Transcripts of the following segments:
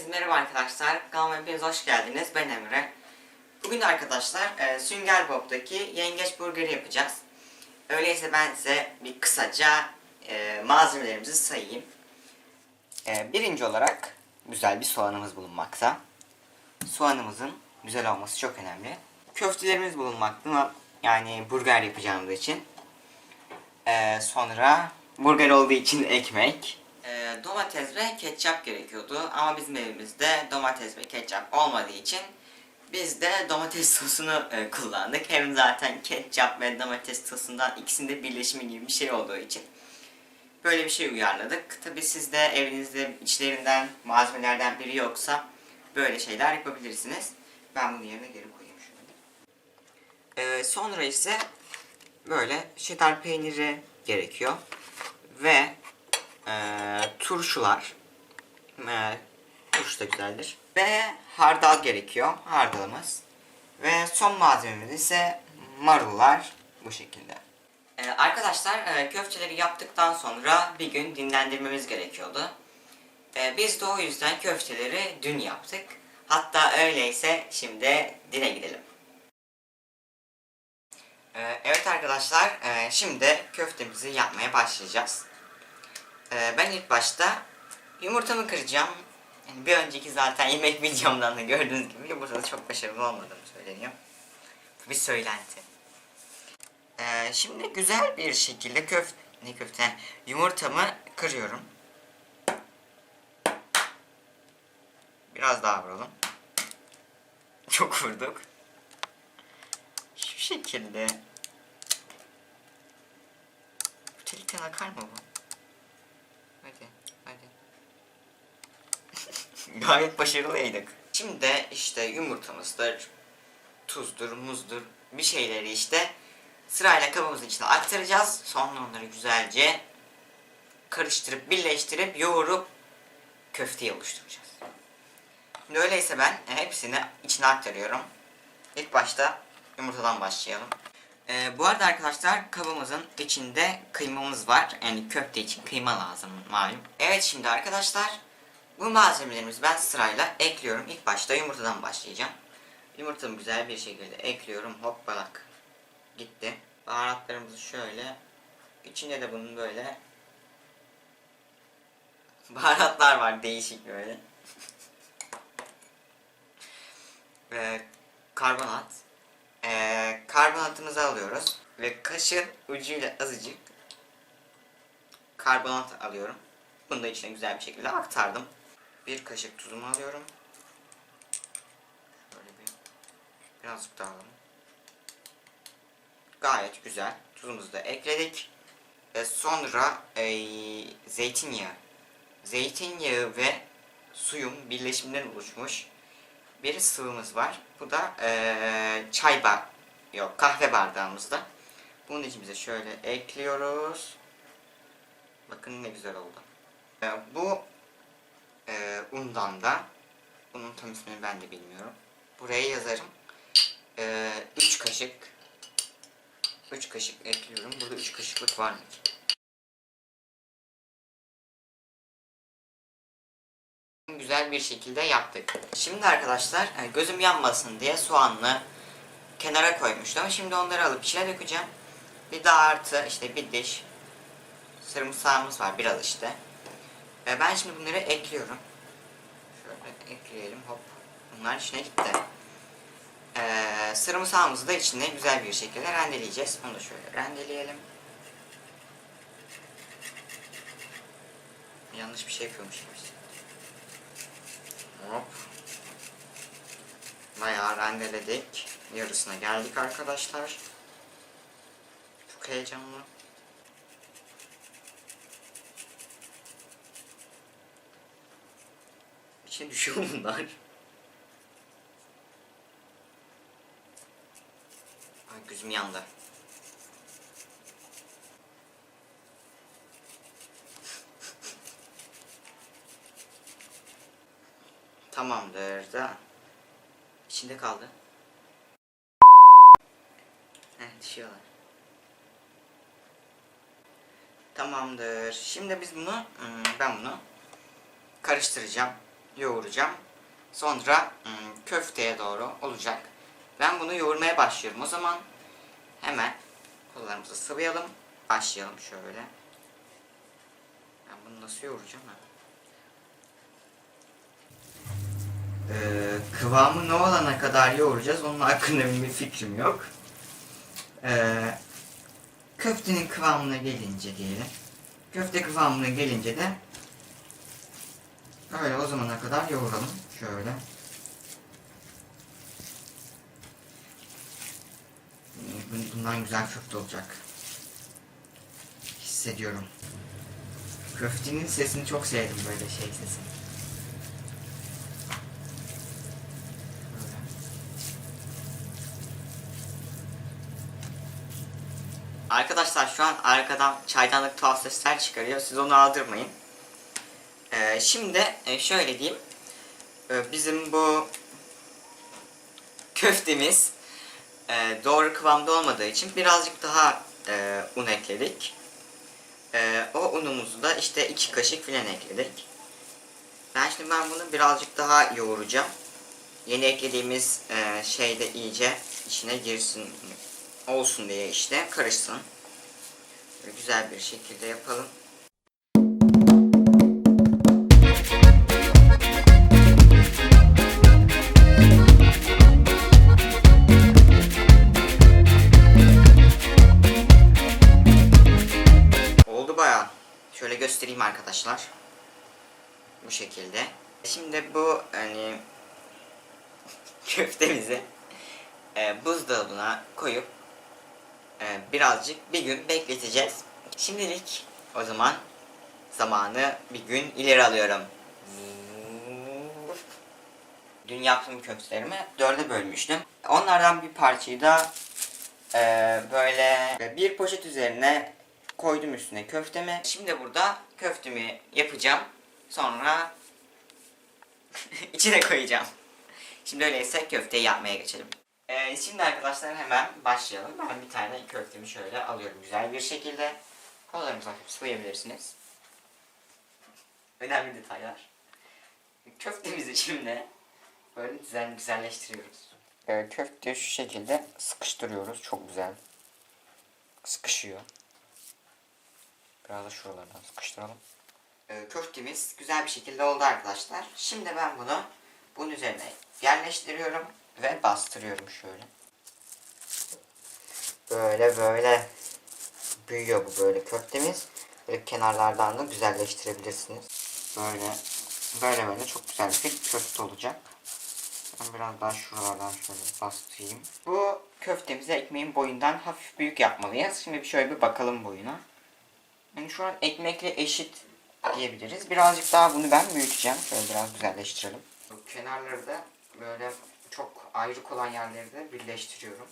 Herkese merhaba arkadaşlar. Kanalıma hepiniz hoş geldiniz. Ben Emre. Bugün arkadaşlar e, Sünger Bob'daki yengeç burgeri yapacağız. Öyleyse ben size bir kısaca e, malzemelerimizi sayayım. E, birinci olarak güzel bir soğanımız bulunmakta. Soğanımızın güzel olması çok önemli. Köftelerimiz bulunmakta. Yani burger yapacağımız için. E, sonra burger olduğu için ekmek. Domates ve ketçap gerekiyordu ama bizim evimizde domates ve ketçap olmadığı için biz de domates sosunu e, kullandık. Hem zaten ketçap ve domates sosundan ikisinde birleşimi gibi bir şey olduğu için böyle bir şey uyarladık. Tabi sizde evinizde içlerinden malzemelerden biri yoksa böyle şeyler yapabilirsiniz. Ben bunu yerine geri koyayım şöyle. E, sonra ise böyle cheddar peyniri gerekiyor ve e, turşular e, turşu da güzeldir ve hardal gerekiyor hardalımız ve son malzememiz ise marullar bu şekilde. E, arkadaşlar e, köfteleri yaptıktan sonra bir gün dinlendirmemiz gerekiyordu. E, biz de o yüzden köfteleri dün yaptık. Hatta öyleyse şimdi dine gidelim. Ee, Evet arkadaşlar, e, şimdi köftemizi yapmaya başlayacağız. Ee, Ben ilk başta yumurtamı kıracağım. Yani bir önceki zaten yemek videomdan da gördüğünüz gibi yumurtada çok başarılı olmadığım söyleniyor. Bir söylenti. Ee, Şimdi güzel bir şekilde köfte, ne köfte, yumurtamı kırıyorum. Biraz daha vuralım. Çok vurduk. Şu şekilde. Bu akar mı bu? Hadi, hadi. Gayet başarılıydık. Şimdi de işte yumurtamızdır, tuzdur, muzdur bir şeyleri işte sırayla kabımızın içine aktaracağız. Sonra onları güzelce karıştırıp, birleştirip, yoğurup köfteyi oluşturacağız. Şimdi öyleyse ben hepsini içine aktarıyorum. İlk başta yumurtadan başlayalım. Ee, bu arada arkadaşlar kabımızın içinde kıymamız var. Yani köfte için kıyma lazım malum. Evet şimdi arkadaşlar bu malzemelerimizi ben sırayla ekliyorum. İlk başta yumurtadan başlayacağım. Yumurtamı güzel bir şekilde ekliyorum. Hopbalak. Gitti. Baharatlarımızı şöyle. İçinde de bunun böyle baharatlar var değişik böyle. Ve karbonat. Ee, karbonatımızı alıyoruz ve kaşığın ucuyla azıcık karbonat alıyorum. Bunu da içine güzel bir şekilde aktardım. Bir kaşık tuzumu alıyorum. Şöyle bir birazcık daha alalım. Gayet güzel. Tuzumuzu da ekledik. Ve sonra ee, zeytinyağı. Zeytinyağı ve suyun birleşiminden oluşmuş bir sıvımız var. Bu da eee çay bar yok kahve bardağımızda. Bunun içimize şöyle ekliyoruz. Bakın ne güzel oldu. Eee, bu eee, undan da bunun tam ismini ben de bilmiyorum. Buraya yazarım. 3 kaşık 3 kaşık ekliyorum. Burada 3 kaşıklık var mı? Güzel bir şekilde yaptık. Şimdi arkadaşlar e, gözüm yanmasın diye soğanlı kenara koymuştum. Şimdi onları alıp içine dökeceğim. Bir daha artı işte bir diş sarımsağımız var biraz işte. E, Ben şimdi bunları ekliyorum. Şöyle ekleyelim hop. Bunlar içine gitti. Ee, sarımsağımızı da içine güzel bir şekilde rendeleyeceğiz. Onu da şöyle rendeleyelim. Yanlış bir şey yapıyormuş gibi. Hop. Bayağı rendeledik. Yarısına geldik arkadaşlar. Çok heyecanlı. İçine düşüyor bunlar. Ay gözüm yandı. Tamamdır da içinde kaldı. Heh düşüyorlar. Tamamdır. Şimdi biz bunu hmm, ben bunu karıştıracağım. yoğuracağım. Sonra hmm, köfteye doğru olacak. Ben bunu yoğurmaya başlıyorum. O zaman hemen kollarımızı sıvayalım. Başlayalım şöyle. Ben bunu nasıl yoğuracağım ha? Ee, kıvamı ne olana kadar yoğuracağız onun hakkında bir fikrim yok. Ee, köftenin kıvamına gelince diyelim. Köfte kıvamına gelince de öyle o zamana kadar yoğuralım. Şöyle. Bun- Bundan güzel köfte olacak. Hissediyorum. Köftenin sesini çok sevdim böyle şey sesini. Böyle. Arkadaşlar şu an arkadan çaydanlık tuhaf sesler çıkarıyor. Siz onu aldırmayın. Ee, şimdi e, şöyle diyeyim. Ee, bizim bu köftemiz e, doğru kıvamda olmadığı için birazcık daha e, un ekledik. E, o unumuzu da işte iki kaşık filan ekledik. Ben şimdi ben bunu birazcık daha yoğuracağım. Yeni eklediğimiz e, şey de iyice içine girsin olsun diye işte karışsın. Güzel bir şekilde yapalım. Oldu bayağı. Şöyle göstereyim arkadaşlar. Bu şekilde. Şimdi bu hani köftemizi e, buzdolabına koyup e, birazcık bir gün bekleteceğiz. Şimdilik o zaman zamanı bir gün ileri alıyorum. Dün yaptığım köftelerimi dörde bölmüştüm. Onlardan bir parçayı da e, böyle bir poşet üzerine koydum üstüne köftemi. Şimdi burada köftemi yapacağım. Sonra içine koyacağım. Şimdi öyleyse köfteyi yapmaya geçelim. Ee, şimdi arkadaşlar hemen başlayalım. Ben bir tane köftemi şöyle alıyorum güzel bir şekilde. Kollarınızı hafif sıvayabilirsiniz. Önemli detaylar. Köftemizi şimdi böyle güzel güzelleştiriyoruz. Ee, köfteyi şu şekilde sıkıştırıyoruz. Çok güzel. Sıkışıyor. Biraz da şuralardan sıkıştıralım. Ee, köftemiz güzel bir şekilde oldu arkadaşlar. Şimdi ben bunu bunun üzerine yerleştiriyorum ve bastırıyorum şöyle. Böyle böyle büyüyor bu böyle köftemiz. Böyle kenarlardan da güzelleştirebilirsiniz. Böyle böyle böyle çok güzel bir köfte olacak. Ben biraz daha şuralardan şöyle bastırayım. Bu köftemizi ekmeğin boyundan hafif büyük yapmalıyız. Şimdi bir şöyle bir bakalım boyuna. Yani şu an ekmekle eşit diyebiliriz. Birazcık daha bunu ben büyüteceğim. Şöyle biraz güzelleştirelim. Kenarları da böyle çok ayrık olan yerleri de birleştiriyorum.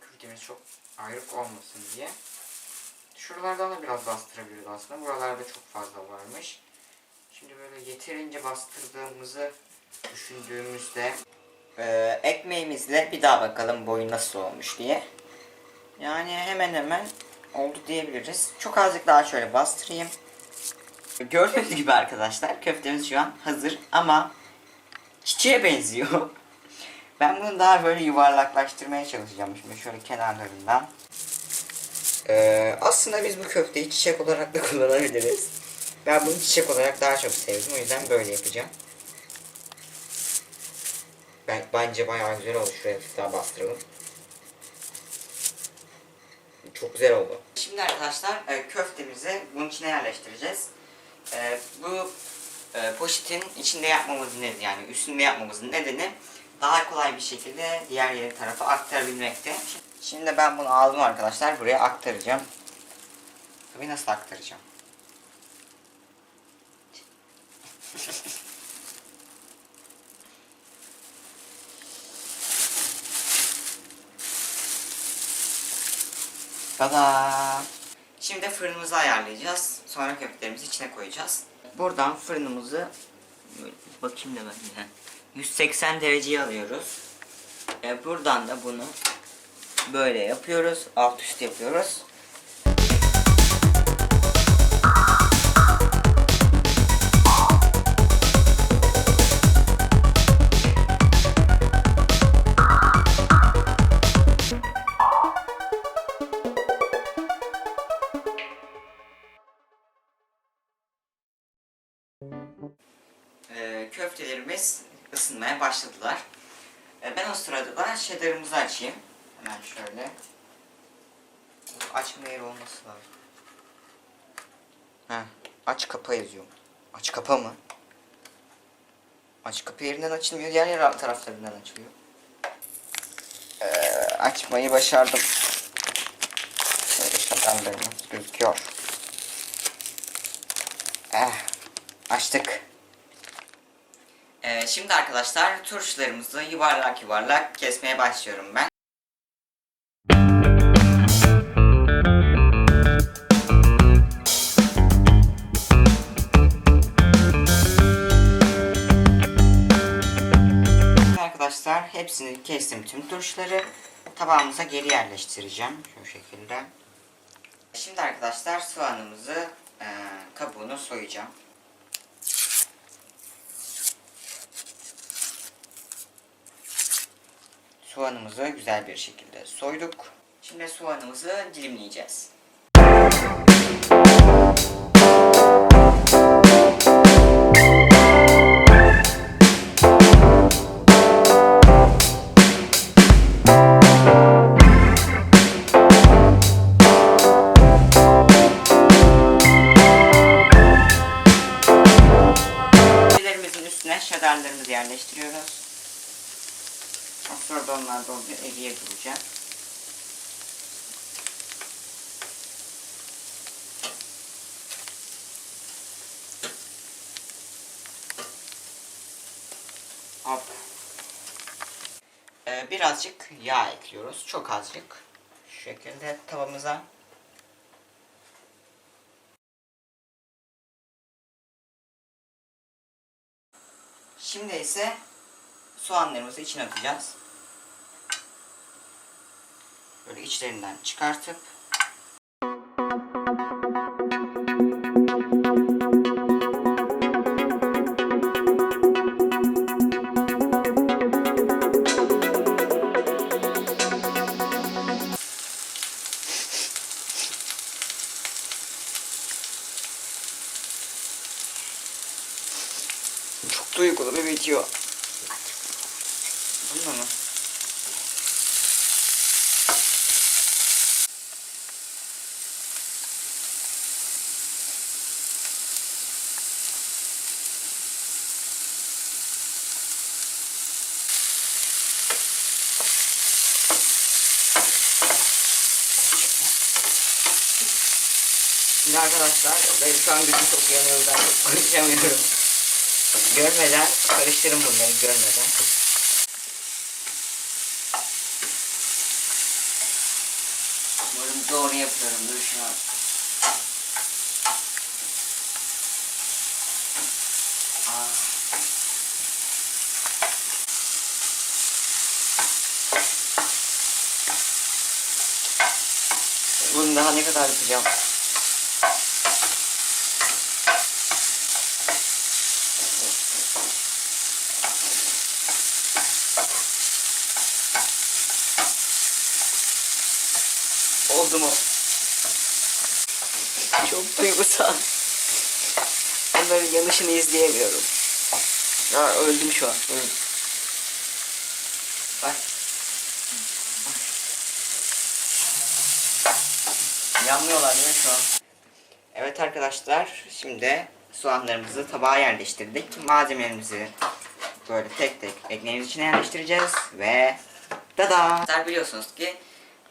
Köftemiz çok ayrık olmasın diye. Şuralardan da biraz bastırabiliriz aslında. Buralarda çok fazla varmış. Şimdi böyle yeterince bastırdığımızı düşündüğümüzde e, ekmeğimizle bir daha bakalım boyu nasıl olmuş diye. Yani hemen hemen oldu diyebiliriz. Çok azıcık daha şöyle bastırayım. Gördüğünüz gibi arkadaşlar köftemiz şu an hazır ama çiçeğe benziyor. Ben bunu daha böyle yuvarlaklaştırmaya çalışacağım şimdi şöyle kenarlarından. Ee, aslında biz bu köfteyi çiçek olarak da kullanabiliriz. Ben bunu çiçek olarak daha çok sevdim. O yüzden böyle yapacağım. Ben, bence bayağı güzel oldu. Şuraya bir daha bastıralım. Çok güzel oldu. Şimdi arkadaşlar e, köftemizi bunun içine yerleştireceğiz. E, bu e, poşetin içinde yapmamızın nedeni yani üstünde yapmamızın nedeni daha kolay bir şekilde diğer yere tarafa aktarabilmekte. Şimdi ben bunu aldım arkadaşlar buraya aktaracağım. Tabii nasıl aktaracağım? Tada! Şimdi fırınımızı ayarlayacağız. Sonra köftelerimizi içine koyacağız. Buradan fırınımızı bakayım da ben de. 180 dereceyi alıyoruz. E, buradan da bunu böyle yapıyoruz. Alt üst yapıyoruz. Ee, köftelerimiz ısınmaya başladılar. E, ben o sırada da cheddar'ımızı açayım. Hemen şöyle. Açma yeri olması lazım. Heh, aç kapa yazıyor. Aç kapa mı? Aç kapı yerinden açılmıyor. Diğer yer taraflarından açılıyor. Ee, açmayı başardım. Şöyle şadanlarımız gözüküyor. Eh, açtık. Ee, şimdi arkadaşlar turşularımızı yuvarlak yuvarlak kesmeye başlıyorum ben. Arkadaşlar hepsini kestim tüm turşuları tabağımıza geri yerleştireceğim şu şekilde. Şimdi arkadaşlar soğanımızı e, kabuğunu soyacağım. Soğanımızı güzel bir şekilde soyduk. Şimdi soğanımızı dilimleyeceğiz. Ee, birazcık yağ ekliyoruz. Çok azıcık. Şu şekilde tavamıza. Şimdi ise soğanlarımızı içine atacağız. Böyle içlerinden çıkartıp Çok duygulu bir video. Bununla mı? Şimdi arkadaşlar benim şu an gözüm çok yanıyor ben çok konuşamıyorum. Görmeden karıştırın bunları görmeden. Umarım doğru yapıyorumdur şu an. Aa. Bunu daha ne kadar yapacağım? Oldu mu? Çok duygusal. Onların yanışını izleyemiyorum. Ya öldüm şu an. Öldüm. Bak. Yanmıyorlar değil mi şu an? Evet arkadaşlar şimdi soğanlarımızı tabağa yerleştirdik. Malzemelerimizi böyle tek tek ekmeğimiz içine yerleştireceğiz ve tada! Biliyorsunuz ki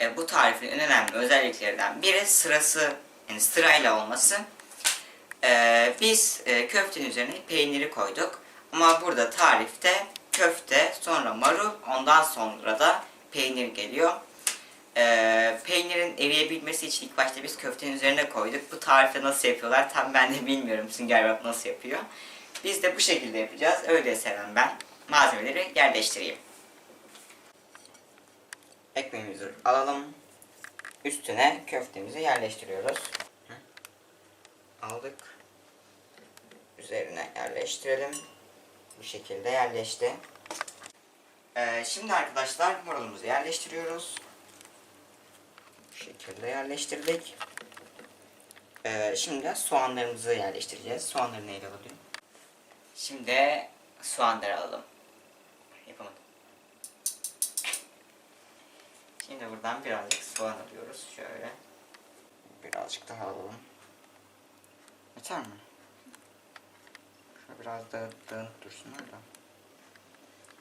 e, bu tarifin en önemli özelliklerinden biri sırası yani sırayla olması. E, biz e, köftenin üzerine peyniri koyduk. Ama burada tarifte köfte, sonra marul, ondan sonra da peynir geliyor. E, peynirin eriyebilmesi için ilk başta biz köftenin üzerine koyduk. Bu tarifte nasıl yapıyorlar tam ben de bilmiyorum Sünger Bob nasıl yapıyor. Biz de bu şekilde yapacağız. Öyle seven ben. Malzemeleri yerleştireyim. Ekmeğimizi alalım. Üstüne köftemizi yerleştiriyoruz. Aldık. Üzerine yerleştirelim. Bu şekilde yerleşti. Ee, şimdi arkadaşlar marulumuzu yerleştiriyoruz. Bu şekilde yerleştirdik. Ee, şimdi soğanlarımızı yerleştireceğiz. Soğanları neyle alayım? Şimdi soğanları alalım. Şimdi buradan birazcık soğan alıyoruz. Şöyle. Birazcık daha alalım. Yeter mi? Şöyle biraz da dağınık dursunlar da.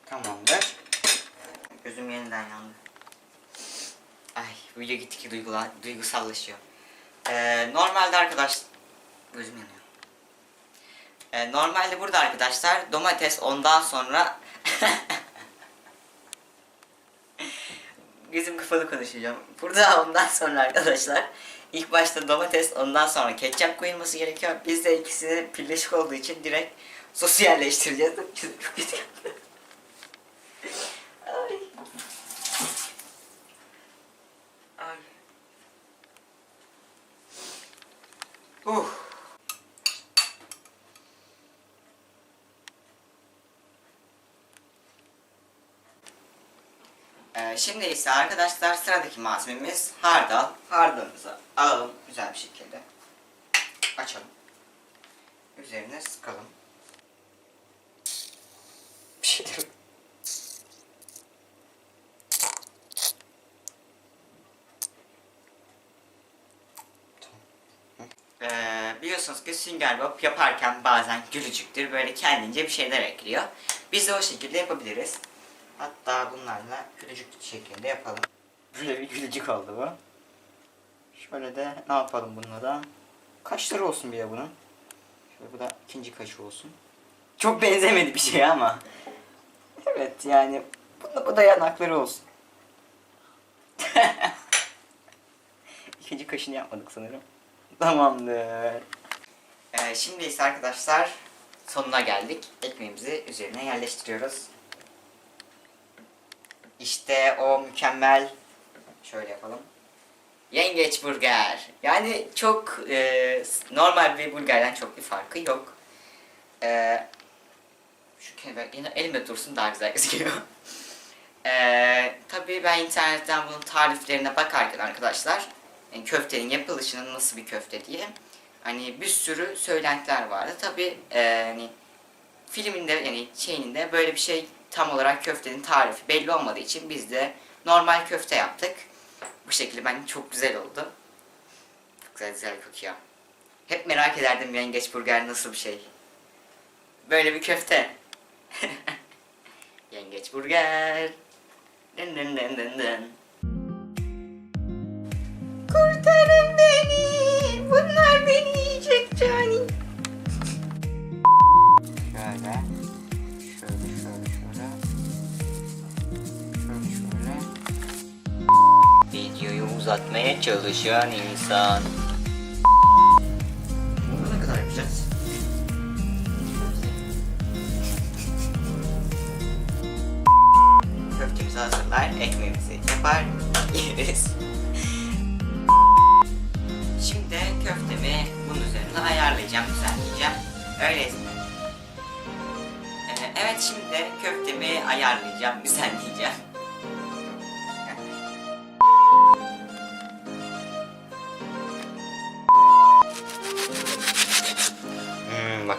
Tamamdır. Gözüm yeniden yandı. Ay video gittikçe duygula, duygusallaşıyor. Ee, normalde arkadaş... Gözüm yanıyor. Ee, normalde burada arkadaşlar domates ondan sonra... Gözüm kapalı konuşacağım. Burada ondan sonra arkadaşlar ilk başta domates ondan sonra ketçap koyulması gerekiyor. Biz de ikisini birleşik olduğu için direkt sosyalleştireceğiz. Çok kötü yaptı. Ay. Ay. Uh. Şimdi ise arkadaşlar sıradaki malzememiz hardal. Hardalımızı alalım güzel bir şekilde. Açalım. Üzerine sıkalım. Bir şeyler Ee, biliyorsunuz ki Sünger Bob yaparken bazen gülücüktür. Böyle kendince bir şeyler ekliyor. Biz de o şekilde yapabiliriz. Hatta bunlarla gülücük şeklinde yapalım. Böyle bir gülücük oldu bu. Şöyle de ne yapalım bununla da? Kaşları olsun bir de bunun. Şöyle bu da ikinci kaşı olsun. Çok benzemedi bir şey ama. Evet yani bu da, bu da yanakları olsun. İkinci kaşını yapmadık sanırım. Tamamdır. Ee, şimdi ise arkadaşlar sonuna geldik. Ekmeğimizi üzerine yerleştiriyoruz. İşte o mükemmel şöyle yapalım. Yengeç burger. Yani çok e, normal bir burgerden çok bir farkı yok. E, şu kelime elimde dursun daha güzel gözüküyor. E, tabii ben internetten bunun tariflerine bakarken arkadaşlar yani köftenin yapılışının nasıl bir köfte diye hani bir sürü söylentiler vardı. Tabii e, hani filminde yani şeyinde böyle bir şey tam olarak köftenin tarifi belli olmadığı için biz de normal köfte yaptık. Bu şekilde bence çok güzel oldu. Çok güzel güzel kokuyor. Hep merak ederdim yengeç burger nasıl bir şey. Böyle bir köfte. yengeç burger. Dın dın dın dın dın. Uzatmaya çalışan insan. Bunu ne kadar yapacağız? Köftemizi hazırlar, ekmeğimizi yapar, yeriz. Şimdi köftemi bunun üzerine ayarlayacağım, düzenleyeceğim. Öyleyse. Ee, evet şimdi köftemi ayarlayacağım, düzenleyeceğim.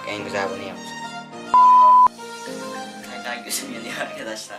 En güzel bunu yaptım. Hala gözüm yanıyor arkadaşlar.